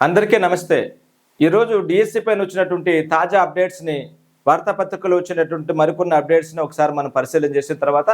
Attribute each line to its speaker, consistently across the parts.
Speaker 1: అందరికీ నమస్తే. ఈరోజు డిఎస్సి పైన వచ్చినటువంటి తాజా అప్డేట్స్ని వార్తాపత్రికలో వచ్చినటువంటి మరికొన్ని అప్డేట్స్ని ఒకసారి మనం పరిశీలన చేసిన తర్వాత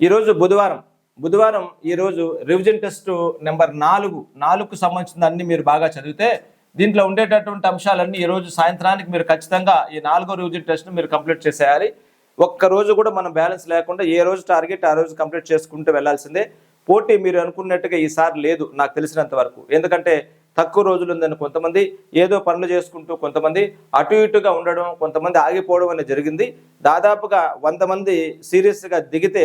Speaker 1: ఈరోజు బుధవారం బుధవారం ఈరోజు రివిజన్ టెస్ట్ నెంబర్ నాలుగు నాలుగుకు సంబంధించిన అన్ని మీరు బాగా చదివితే దీంట్లో ఉండేటటువంటి అంశాలన్నీ ఈరోజు సాయంత్రానికి మీరు ఖచ్చితంగా ఈ నాలుగో రివిజన్ టెస్ట్ను మీరు కంప్లీట్ చేసేయాలి. ఒక్క రోజు కూడా మనం బ్యాలెన్స్ లేకుండా ఏ రోజు టార్గెట్ ఆ రోజు కంప్లీట్ చేసుకుంటూ వెళ్ళాల్సిందే. పోటీ మీరు అనుకున్నట్టుగా ఈసారి లేదు నాకు తెలిసినంత వరకు. ఎందుకంటే తక్కువ రోజులు ఉందని కొంతమంది ఏదో పనులు చేసుకుంటూ కొంతమంది అటు ఇటుగా ఉండడం కొంతమంది ఆగిపోవడం అనేది జరిగింది. దాదాపుగా వంద మంది సీరియస్గా దిగితే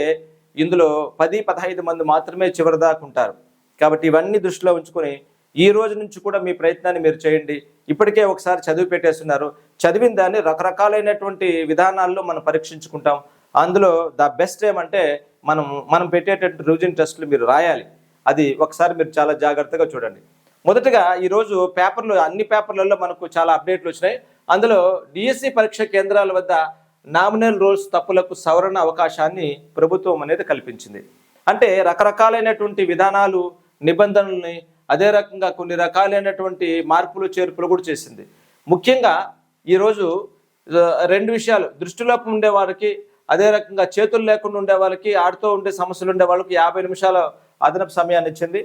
Speaker 1: ఇందులో పది పదహైదు మంది మాత్రమే చివరి దాకా ఉంటారు. కాబట్టి ఇవన్నీ దృష్టిలో ఉంచుకొని ఈ రోజు నుంచి కూడా మీ ప్రయత్నాన్ని మీరు చేయండి. ఇప్పటికే ఒకసారి చదివి పెట్టేస్తున్నారు. చదివిన దాన్ని రకరకాలైనటువంటి విధానాల్లో మనం పరీక్షించుకుంటాం. అందులో ద బెస్ట్ ఏమంటే మనం మనం పెట్టేటటువంటి రివిజన్ టెస్ట్లు మీరు రాయాలి. అది ఒకసారి మీరు చాలా జాగ్రత్తగా చూడండి. మొదటగా ఈరోజు పేపర్లు అన్ని పేపర్లలో మనకు చాలా అప్డేట్లు వచ్చినాయి. అందులో డిఎస్సి పరీక్ష కేంద్రాల వద్ద నామినల్ రోల్స్ తప్పులకు సవరణ అవకాశాన్ని ప్రభుత్వం అనేది కల్పించింది. అంటే రకరకాలైనటువంటి విధానాలు నిబంధనల్ని అదే రకంగా కొన్ని రకాలైనటువంటి మార్పులు చేర్పులు కూడా చేసింది. ముఖ్యంగా ఈరోజు రెండు విషయాలు. దృష్టిలోపం ఉండే వారికి అదే రకంగా చేతులు లేకుండా ఉండే వాళ్ళకి ఆడుతూ ఉండే సమస్యలు ఉండే వాళ్ళకి యాభై నిమిషాల అదనపు సమయాన్ని ఇచ్చింది.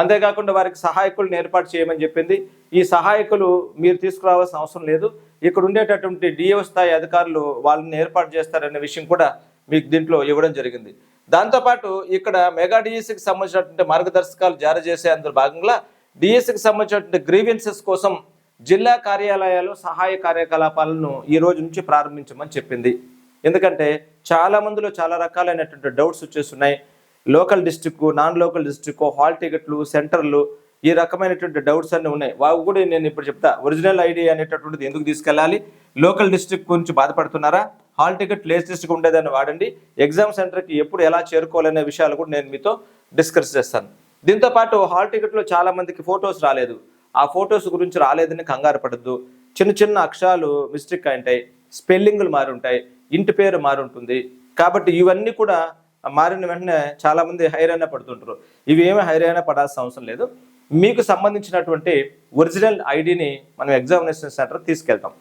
Speaker 1: అంతేకాకుండా వారికి సహాయకులను ఏర్పాటు చేయమని చెప్పింది. ఈ సహాయకులు మీరు తీసుకురావాల్సిన అవసరం లేదు. ఇక్కడ ఉండేటటువంటి డిఓ స్థాయి అధికారులు వాళ్ళని ఏర్పాటు చేస్తారనే విషయం కూడా మీకు దీంట్లో ఇవ్వడం జరిగింది. దాంతోపాటు ఇక్కడ మెగా డిఎస్సికి సంబంధించినటువంటి మార్గదర్శకాలు జారీ చేసే అందులో భాగంగా డిఎస్సికి సంబంధించినటువంటి గ్రీవెన్సెస్ కోసం జిల్లా కార్యాలయాలు సహాయ కార్యకలాపాలను ఈ రోజు నుంచి ప్రారంభించమని చెప్పింది. ఎందుకంటే చాలా మందిలో చాలా రకాలైనటువంటి డౌట్స్ వచ్చేస్తున్నాయి. Local district non local district hall టికెట్లు సెంటర్లు ఈ రకమైనటువంటి డౌట్స్ అన్ని ఉన్నాయి. వావి కూడా నేను ఇప్పుడు చెప్తా. ఒరిజినల్ ఐడి అనేటటువంటిది ఎందుకు తీసుకెళ్ళాలి? లోకల్ డిస్ట్రిక్ట్ గురించి బాధపడుతున్నారా? హాల్ టికెట్ లేస్ డిస్టిక్ ఉండేదాన్ని వాడండి. ఎగ్జామ్ సెంటర్కి ఎప్పుడు ఎలా చేరుకోవాలనే విషయాలు కూడా నేను మీతో డిస్కస్ చేస్తాను. దీంతో పాటు హాల్ టికెట్లో చాలా మందికి ఫొటోస్ రాలేదు. ఆ ఫొటోస్ గురించి రాలేదని కంగారు పడద్దు. చిన్న చిన్న అక్షరాలు మిస్టేక్ అయింటాయి స్పెల్లింగ్లు మారుంటాయి. ఇంటి పేరు మారుంటుంది. కాబట్టి ఇవన్నీ కూడా మారిన వెంటనే చాలామంది హైరాణ పడుతుంటారు. ఇవి ఏమీ హైరాణ పడాల్సిన అవసరం లేదు. మీకు సంబంధించినటువంటి ఒరిజినల్ ఐడిని మనం ఎగ్జామినేషన్ సెంటర్ తీసుకెళ్తాం.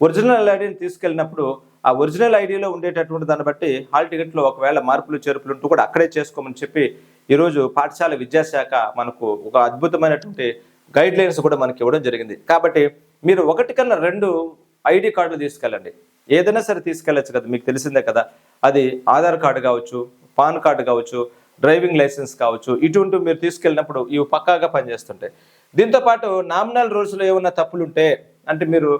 Speaker 1: ఒరిజినల్ ఐడిని తీసుకెళ్ళినప్పుడు ఆ ఒరిజినల్ ఐడిలో ఉండేటటువంటి దాన్ని బట్టి హాల్ టికెట్లో ఒకవేళ మార్పులు చేర్పులు ఉంటూ కూడా అక్కడే చేసుకోమని చెప్పి ఈరోజు పాఠశాల విద్యాశాఖ మనకు ఒక అద్భుతమైనటువంటి గైడ్ లైన్స్ కూడా మనకి ఇవ్వడం జరిగింది. కాబట్టి మీరు ఒకటి కన్నా రెండు ఐడి కార్డులు తీసుకెళ్ళండి. ఏదైనా సరే తీసుకెళ్ళచ్చు కదా మీకు తెలిసిందే కదా. అది ఆధార్ కార్డు కావచ్చు పాన్ కార్డు కావచ్చు డ్రైవింగ్ లైసెన్స్ కావచ్చు ఇటువంటి మీరు తీసుకెళ్ళినప్పుడు ఇవి పక్కాగా పనిచేస్తుంటాయి. దీంతో పాటు నామినల్ రూల్స్లో ఏమన్నా తప్పులుంటే అంటే మీరు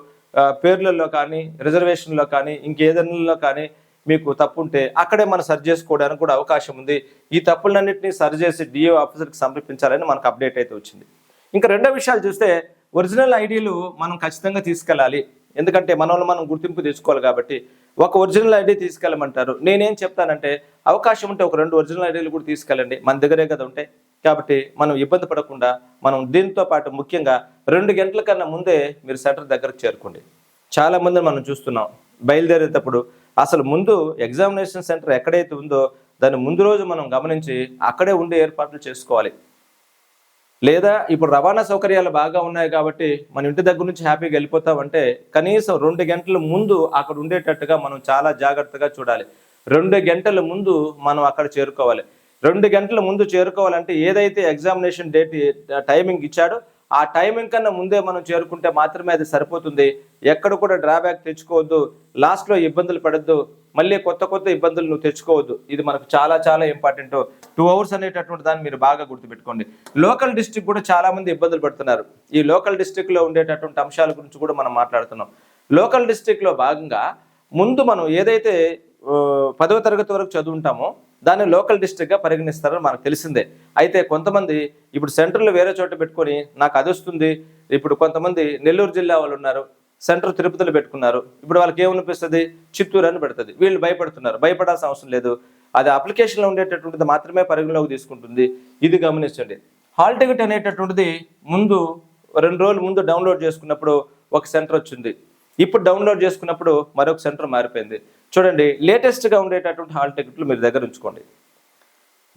Speaker 1: పేర్లలో కానీ రిజర్వేషన్లో కానీ ఇంకేదైనా కానీ మీకు తప్పు ఉంటే అక్కడే మనం సరి చేసుకోవడానికి కూడా అవకాశం ఉంది. ఈ తప్పులన్నింటినీ సరి చేసి డిఏ ఆఫీసర్కి సమర్పించాలని మనకు అప్డేట్ అయితే వచ్చింది. ఇంకా రెండో విషయాలు చూస్తే ఒరిజినల్ ఐడీలు మనం ఖచ్చితంగా తీసుకెళ్ళాలి. ఎందుకంటే మనల్ని మనం గుర్తింపు తెచ్చుకోవాలి కాబట్టి ఒక ఒరిజినల్ ఐడి తీసుకెళ్ళమంటారు. నేనేం చెప్తానంటే అవకాశం ఉంటే ఒక రెండు ఒరిజినల్ ఐడీలు కూడా తీసుకెళ్ళండి. మన దగ్గరే కదా ఉంటాయి కాబట్టి మనం ఇబ్బంది పడకుండా మనం దీంతో పాటు ముఖ్యంగా రెండు గంటల కన్నా ముందే మీరు సెంటర్ దగ్గరకు చేరుకోండి. చాలా మందిని మనం చూస్తున్నాం. బయలుదేరేటప్పుడు అసలు ముందు ఎగ్జామినేషన్ సెంటర్ ఎక్కడైతే ఉందో దాని ముందు రోజు మనం గమనించి అక్కడే ఉండే ఏర్పాట్లు చేసుకోవాలి. లేదా ఇప్పుడు రవాణా సౌకర్యాలు బాగా ఉన్నాయి కాబట్టి మన ఇంటి దగ్గర నుంచి హ్యాపీగా వెళ్ళిపోతామంటే కనీసం రెండు గంటల ముందు అక్కడ ఉండేటట్టుగా మనం చాలా జాగ్రత్తగా చూడాలి. రెండు గంటల ముందు మనం అక్కడ చేరుకోవాలి. రెండు గంటల ముందు చేరుకోవాలంటే ఏదైతే ఎగ్జామినేషన్ డేట్ టైమింగ్ ఇచ్చాడో ఆ టైమింగ్ కన్నా ముందే మనం చేరుకుంటే మాత్రమే అది సరిపోతుంది. ఎక్కడ కూడా డ్రాబ్యాక్ తెచ్చుకోవద్దు. లాస్ట్లో ఇబ్బందులు పడద్దు. మళ్ళీ కొత్త కొత్త ఇబ్బందులు నువ్వు తెచ్చుకోవద్దు. ఇది మనకు చాలా చాలా ఇంపార్టెంట్ టూ అవర్స్ అనేటటువంటి దాన్ని మీరు బాగా గుర్తుపెట్టుకోండి. లోకల్ డిస్ట్రిక్ట్ కూడా చాలా మంది ఇబ్బందులు పడుతున్నారు. ఈ లోకల్ డిస్ట్రిక్ట్లో ఉండేటటువంటి అంశాల గురించి కూడా మనం మాట్లాడుతున్నాం. లోకల్ డిస్టిక్లో లో భాగంగా ముందు మనం ఏదైతే పదవ తరగతి వరకు చదువుంటామో దాన్ని లోకల్ డిస్ట్రిక్ట్గా పరిగణిస్తారని మనకు తెలిసిందే. అయితే కొంతమంది ఇప్పుడు సెంటర్లో వేరే చోట పెట్టుకొని నాకు అది వస్తుంది. ఇప్పుడు కొంతమంది నెల్లూరు జిల్లా వాళ్ళు ఉన్నారు. సెంటర్ తిరుపతిలో పెట్టుకున్నారు. ఇప్పుడు వాళ్ళకి ఏమనిపిస్తుంది చిత్తూరు అని పెడుతుంది. వీళ్ళు భయపడుతున్నారు. భయపడాల్సిన అవసరం లేదు. అది అప్లికేషన్లో ఉండేటటువంటిది మాత్రమే పరిగణలోకి తీసుకుంటుంది. ఇది గమనించండి. హాల్ టికెట్ అనేటటువంటిది ముందు రెండు రోజులు ముందు డౌన్లోడ్ చేసుకున్నప్పుడు ఒక సెంటర్ వచ్చింది. ఇప్పుడు డౌన్లోడ్ చేసుకున్నప్పుడు మరొక సెంటర్ మారిపోయింది. చూడండి లేటెస్ట్గా ఉండేటటువంటి హాల్ టికెట్లు మీరు దగ్గర ఉంచుకోండి.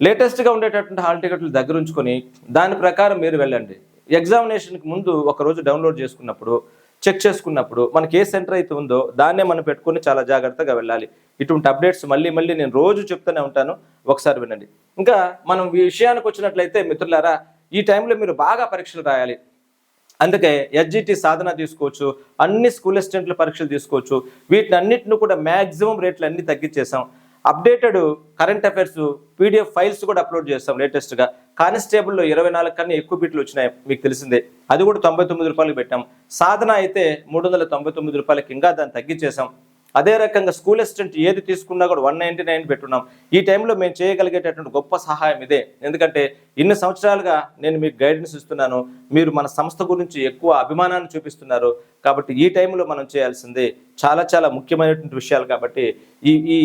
Speaker 1: లేటెస్ట్గా ఉండేటటువంటి హాల్ టికెట్లు దగ్గర ఉంచుకొని దాని ప్రకారం మీరు వెళ్ళండి. ఎగ్జామినేషన్కి ముందు ఒక రోజు డౌన్లోడ్ చేసుకున్నప్పుడు చెక్ చేసుకున్నప్పుడు మనకి ఏ సెంటర్ అయితే ఉందో దాన్నే మనం పెట్టుకుని చాలా జాగ్రత్తగా వెళ్ళాలి. ఇటువంటి అప్డేట్స్ మళ్ళీ మళ్ళీ నేను రోజు చెప్తూనే ఉంటాను. ఒకసారి వినండి. ఇంకా మనం ఈ విషయానికి వచ్చినట్లయితే మిత్రులారా ఈ టైంలో మీరు బాగా పరీక్షలు రాయాలి. అందుకే ఎస్జిటి సాధన తీసుకోవచ్చు అన్ని స్కూల్ అసిస్టెంట్ల పరీక్షలు తీసుకోవచ్చు. వీటిని అన్నిటిని కూడా మ్యాక్సిమం రేట్లు అన్ని తగ్గించేసాం updated current affairs PDF files కూడా అప్లోడ్ చేస్తాం లేటెస్ట్గా. కానిస్టేబుల్లో ఇరవై నాలుగు కన్నా ఎక్కువ బిట్లు వచ్చినాయి మీకు తెలిసిందే. అది కూడా తొంభై తొమ్మిది రూపాయలకు పెట్టాం. సాధన అయితే మూడు వందల తొంభై తొమ్మిది రూపాయలకి ఇంకా దాన్ని తగ్గించేసాం అదే రకంగా స్కూల్ అసిస్టెంట్ ఏది తీసుకున్నా కూడా వన్ నైంటీ నైన్ పెట్టున్నాం. ఈ టైంలో మేము చేయగలిగేటటువంటి గొప్ప సహాయం ఇదే. ఎందుకంటే ఇన్ని సంవత్సరాలుగా నేను మీకు గైడెన్స్ ఇస్తున్నాను. మీరు మన సంస్థ గురించి ఎక్కువ అభిమానాన్ని చూపిస్తున్నారు. కాబట్టి ఈ టైంలో మనం చేయాల్సింది చాలా చాలా ముఖ్యమైనటువంటి విషయాలు కాబట్టి ఈ ఈ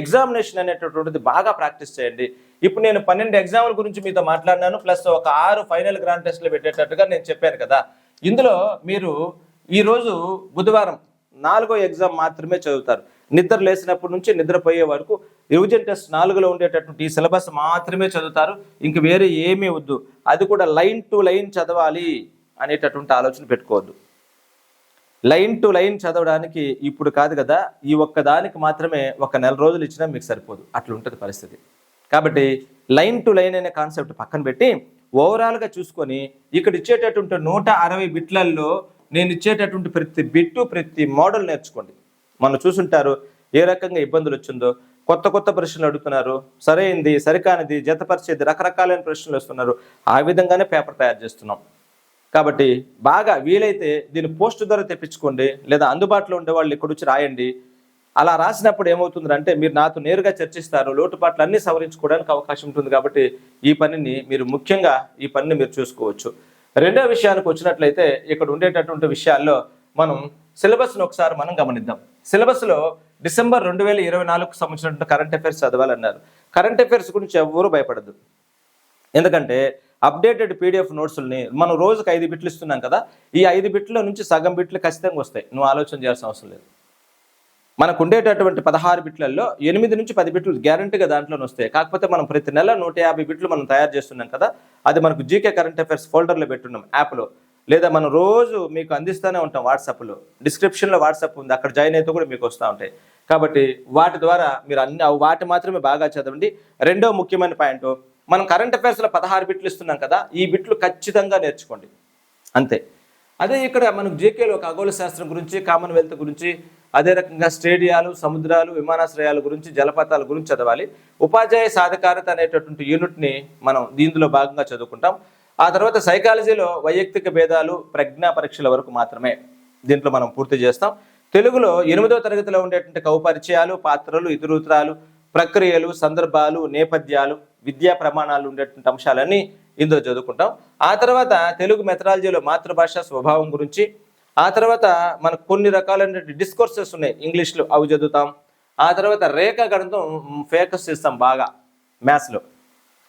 Speaker 1: ఎగ్జామినేషన్ అనేటటువంటిది బాగా ప్రాక్టీస్ చేయండి. ఇప్పుడు నేను పన్నెండు ఎగ్జామ్ల గురించి మీతో మాట్లాడినాను ప్లస్ ఒక ఆరు ఫైనల్ గ్రాండ్ టెస్ట్లు పెట్టేటట్టుగా నేను చెప్పాను కదా. ఇందులో మీరు ఈరోజు బుధవారం నాలుగో ఎగ్జామ్ మాత్రమే చదువుతారు. నిద్ర లేసినప్పటి నుంచి నిద్రపోయే వరకు రివిజన్ టెస్ట్ నాలుగులో ఉండేటటువంటి ఈ సిలబస్ మాత్రమే చదువుతారు. ఇంక వేరే ఏమీ వద్దు. అది కూడా లైన్ టు లైన్ చదవాలి అనేటటువంటి ఆలోచన పెట్టుకోవద్దు. లైన్ టు లైన్ చదవడానికి ఇప్పుడు కాదు కదా ఈ ఒక్కదానికి మాత్రమే ఒక నెల రోజులు ఇచ్చినా మీకు సరిపోదు. అట్లా ఉంటుంది పరిస్థితి. కాబట్టి లైన్ టు లైన్ అనే కాన్సెప్ట్ పక్కన పెట్టి ఓవరాల్గా చూసుకొని ఇక్కడ ఇచ్చేటటువంటి నూట అరవై బిట్లల్లో నేను ఇచ్చేటటువంటి ప్రతి బిట్టు ప్రతి మోడల్ నేర్చుకోండి. మనం చూసుంటారు ఏ రకంగా ఇబ్బందులు వచ్చిందో కొత్త కొత్త ప్రశ్నలు అడుగుతున్నారు సరైంది సరికానిది జతపరిచేది రకరకాలైన ప్రశ్నలు వస్తున్నారు. ఆ విధంగానే పేపర్ తయారు చేస్తున్నాం. కాబట్టి బాగా వీలైతే దీన్ని పోస్ట్ ద్వారా తెప్పించుకోండి లేదా అందుబాటులో ఉండే వాళ్ళు ఇక్కడ వచ్చి రాయండి. అలా రాసినప్పుడు ఏమవుతుందంటే మీరు నాతో నేరుగా చర్చిస్తారు లోటుపాట్లు అన్ని సవరించుకోవడానికి అవకాశం ఉంటుంది కాబట్టి ఈ పనిని మీరు ముఖ్యంగా ఈ పనిని మీరు చూసుకోవచ్చు. రెండో విషయానికి వచ్చినట్లయితే ఇక్కడ ఉండేటటువంటి విషయాల్లో మనం సిలబస్ను ఒకసారి మనం గమనిద్దాం. సిలబస్లో డిసెంబర్ రెండు వేల ఇరవై నాలుగుకు సంబంధించినటువంటి కరెంట్ అఫైర్స్ చదవాలన్నారు. కరెంట్ అఫైర్స్ గురించి ఎవరు భయపడద్దు. ఎందుకంటే అప్డేటెడ్ పీడిఎఫ్ నోట్స్ని మనం రోజుకి ఐదు బిట్లు ఇస్తున్నాం కదా ఈ ఐదు బిట్ల నుంచి సగం బిట్లు ఖచ్చితంగా వస్తాయి. నువ్వు ఆలోచన చేయాల్సిన అవసరం లేదు. మనకు ఉండేటటువంటి పదహారు బిట్లలో ఎనిమిది నుంచి పది బిట్లు గ్యారంటీగా దాంట్లోనే వస్తాయి. కాకపోతే మనం ప్రతి నెల నూట యాభై బిట్లు మనం తయారు చేస్తున్నాం కదా అది మనకు జీకే కరెంట్ అఫైర్స్ ఫోల్డర్లో పెట్టున్నాం యాప్లో. లేదా మనం రోజు మీకు అందిస్తూనే ఉంటాం వాట్సాప్లో. డిస్క్రిప్షన్లో వాట్సాప్ ఉంది అక్కడ జాయిన్ అయితే కూడా మీకు వస్తూ ఉంటాయి. కాబట్టి వాటి ద్వారా మీరు అన్ని వాటి మాత్రమే బాగా చదవండి. రెండో ముఖ్యమైన పాయింట్ మనం కరెంట్ అఫైర్స్లో పదహారు బిట్లు ఇస్తున్నాం కదా ఈ బిట్లు ఖచ్చితంగా నేర్చుకోండి. అంతే. అదే ఇక్కడ మనకు జేకేలో ఖగోళ శాస్త్రం గురించి కామన్వెల్త్ గురించి అదే రకంగా స్టేడియాలు సముద్రాలు విమానాశ్రయాల గురించి జలపాతాల గురించి చదవాలి. ఉపాధ్యాయ సాధికారత అనేటటువంటి యూనిట్ని మనం దీనిలో భాగంగా చదువుకుంటాం. ఆ తర్వాత సైకాలజీలో వైయక్తిక భేదాలు ప్రజ్ఞా పరీక్షల వరకు మాత్రమే దీంట్లో మనం పూర్తి చేస్తాం. తెలుగులో ఎనిమిదో తరగతిలో ఉండేటువంటి కౌపరిచయాలు పాత్రలు ఇతివృత్తాలు ప్రక్రియలు సందర్భాలు నేపథ్యాలు విద్యా ప్రమాణాలు ఉండేటువంటి అంశాలన్నీ ఇందులో చదువుకుంటాం. ఆ తర్వాత తెలుగు మెథడాలజీలో మాతృభాష స్వభావం గురించి ఆ తర్వాత మనకు కొన్ని రకాలైనటువంటి డిస్కోర్సెస్ ఉన్నాయి. ఇంగ్లీష్లో అవి చదువుతాం. ఆ తర్వాత రేఖా గణితం ఫేకస్ చేస్తాం బాగా మ్యాథ్స్లో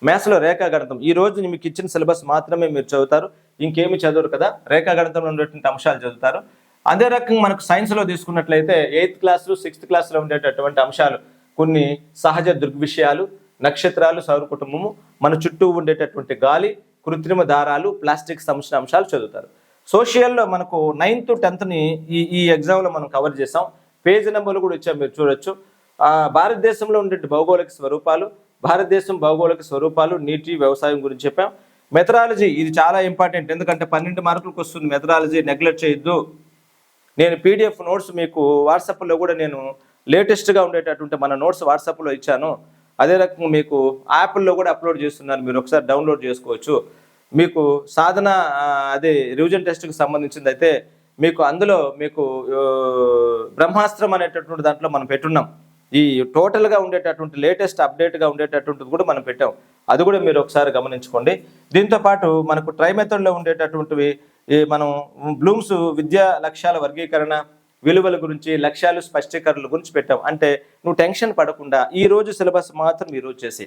Speaker 1: మ్యాథ్స్లో రేఖా గణితం. ఈ రోజు మీకు ఇచ్చిన సిలబస్ మాత్రమే మీరు చదువుతారు. ఇంకేమి చదవరు కదా? రేఖా గణితంలో ఉండేటువంటి అంశాలు చదువుతారు. అదే రకంగా మనకు సైన్స్లో తీసుకున్నట్లయితే ఎయిత్ క్లాసులు సిక్స్త్ క్లాస్లో ఉండేటటువంటి అంశాలు కొన్ని సహజ దృగ్విషయాలు నక్షత్రాలు సౌర కుటుంబము మన చుట్టూ ఉండేటటువంటి గాలి కృత్రిమ దారాలు ప్లాస్టిక్ సంబంధించిన అంశాలు చదువుతారు. సోషియల్లో మనకు నైన్త్ టెన్త్ని ఈ ఈ ఎగ్జామ్లో మనం కవర్ చేసాం పేజ్ నెంబర్లు కూడా ఇచ్చాం మీరు చూడొచ్చు. భారతదేశంలో ఉండే భౌగోళిక స్వరూపాలు భారతదేశం భౌగోళిక స్వరూపాలు నీటి వ్యవసాయం గురించి చెప్పాం. మెథడాలజీ ఇది చాలా ఇంపార్టెంట్. ఎందుకంటే పన్నెండు మార్కులకు వస్తుంది మెథడాలజీ నెగ్లెక్ట్ చేయొద్దు. నేను పీడిఎఫ్ నోట్స్ మీకు వాట్సాప్లో కూడా నేను లేటెస్ట్గా ఉండేటటువంటి మన నోట్స్ వాట్సాప్లో ఇచ్చాను. అదే రకంగా మీకు యాప్ల్లో కూడా అప్లోడ్ చేస్తున్నాను. మీరు ఒకసారి డౌన్లోడ్ చేసుకోవచ్చు. మీకు సాధన అది అదే రివిజన్ టెస్ట్కి సంబంధించింది అయితే మీకు అందులో మీకు బ్రహ్మాస్త్రం అనేటటువంటి దాంట్లో మనం పెట్టున్నాం. ఈ టోటల్గా ఉండేటటువంటి లేటెస్ట్ అప్డేట్గా ఉండేటటువంటిది కూడా మనం పెట్టాం. అది కూడా మీరు ఒకసారి గమనించుకోండి. దీంతో పాటు మనకు ట్రై మెథడ్లో ఉండేటటువంటివి ఈ మనం బ్లూమ్స్ విద్యా లక్ష్యాల వర్గీకరణ విలువల గురించి లక్ష్యాలు స్పష్టీకరణల గురించి పెట్టాం. అంటే నువ్వు టెన్షన్ పడకుండా ఈ రోజు సిలబస్ మాత్రం ఈరోజు చేసి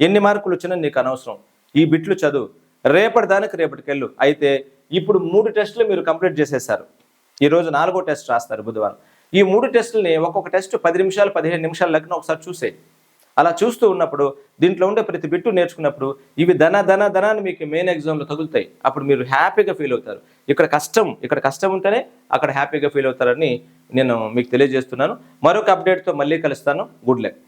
Speaker 1: ఎన్ని మార్కులు వచ్చినా నీకు అనవసరం. ఈ బిట్లు చదువు. రేపటి దానికి రేపటికెళ్ళు. అయితే ఇప్పుడు మూడు టెస్టులు మీరు కంప్లీట్ చేసేసారు. ఈరోజు నాలుగో టెస్ట్ రాస్తారు బుధవారం. ఈ మూడు టెస్టులని ఒక్కొక్క టెస్ట్ పది నిమిషాలు పదిహేను నిమిషాల లెక్కన ఒకసారి చూసేయి. అలా చూస్తూ ఉన్నప్పుడు దీంట్లో ఉండే ప్రతి బిట్టు నేర్చుకున్నప్పుడు ఇవి ధన ధన ధనాన్ని మీకు మెయిన్ ఎగ్జామ్లో తగులుతాయి. అప్పుడు మీరు హ్యాపీగా ఫీల్ అవుతారు. ఇక్కడ కష్టం ఇక్కడ కష్టం ఉంటేనే అక్కడ హ్యాపీగా ఫీల్ అవుతారని నేను మీకు తెలియజేస్తున్నాను. మరొక అప్డేట్తో మళ్ళీ కలుస్తాను. Good luck.